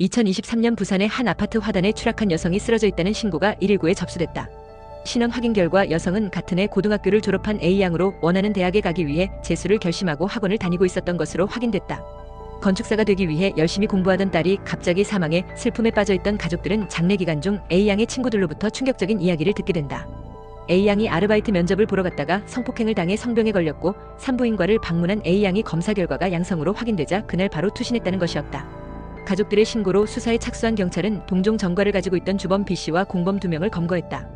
2023년 부산의 한 아파트 화단에 추락한 여성이 쓰러져 있다는 신고가 119에 접수됐다. 신원 확인 결과 여성은 같은 해 고등학교를 졸업한 A양으로 원하는 대학에 가기 위해 재수를 결심하고 학원을 다니고 있었던 것으로 확인됐다. 건축사가 되기 위해 열심히 공부하던 딸이 갑자기 사망해 슬픔에 빠져있던 가족들은 장례 기간 중 A양의 친구들로부터 충격적인 이야기를 듣게 된다. A양이 아르바이트 면접을 보러 갔다가 성폭행을 당해 성병에 걸렸고 산부인과를 방문한 A양이 검사 결과가 양성으로 확인되자 그날 바로 투신했다는 것이었다. 가족들의 신고로 수사에 착수한 경찰은 동종 전과를 가지고 있던 주범 B씨와 공범 2명을 검거했다.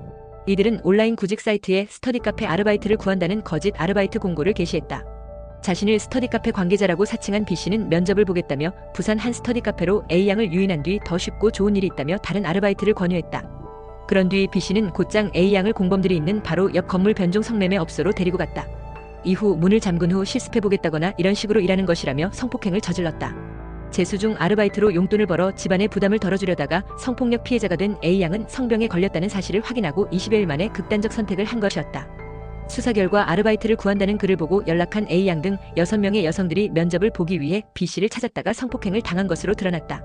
이들은 온라인 구직 사이트에 스터디 카페 아르바이트를 구한다는 거짓 아르바이트 공고를 게시했다. 자신을 스터디 카페 관계자라고 사칭한 B씨는 면접을 보겠다며 부산 한 스터디 카페로 A양을 유인한 뒤 더 쉽고 좋은 일이 있다며 다른 아르바이트를 권유했다. 그런 뒤 B씨는 곧장 A양을 공범들이 있는 바로 옆 건물 변종 성매매 업소로 데리고 갔다. 이후 문을 잠근 후 실습해보겠다거나 이런 식으로 일하는 것이라며 성폭행을 저질렀다. 재수 중 아르바이트로 용돈을 벌어 집안의 부담을 덜어주려다가 성폭력 피해자가 된 A양은 성병에 걸렸다는 사실을 확인하고 20여일 만에 극단적 선택을 한 것이었다. 수사 결과 아르바이트를 구한다는 글을 보고 연락한 A양 등 6명의 여성들이 면접을 보기 위해 B씨를 찾았다가 성폭행을 당한 것으로 드러났다.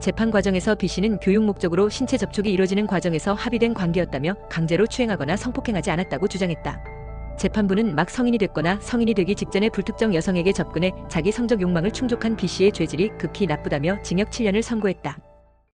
재판 과정에서 B씨는 교육 목적으로 신체 접촉이 이루어지는 과정에서 합의된 관계였다며 강제로 추행하거나 성폭행하지 않았다고 주장했다. 재판부는 막 성인이 됐거나 성인이 되기 직전에 불특정 여성에게 접근해 자기 성적 욕망을 충족한 B씨의 죄질이 극히 나쁘다며 징역 7년을 선고했다.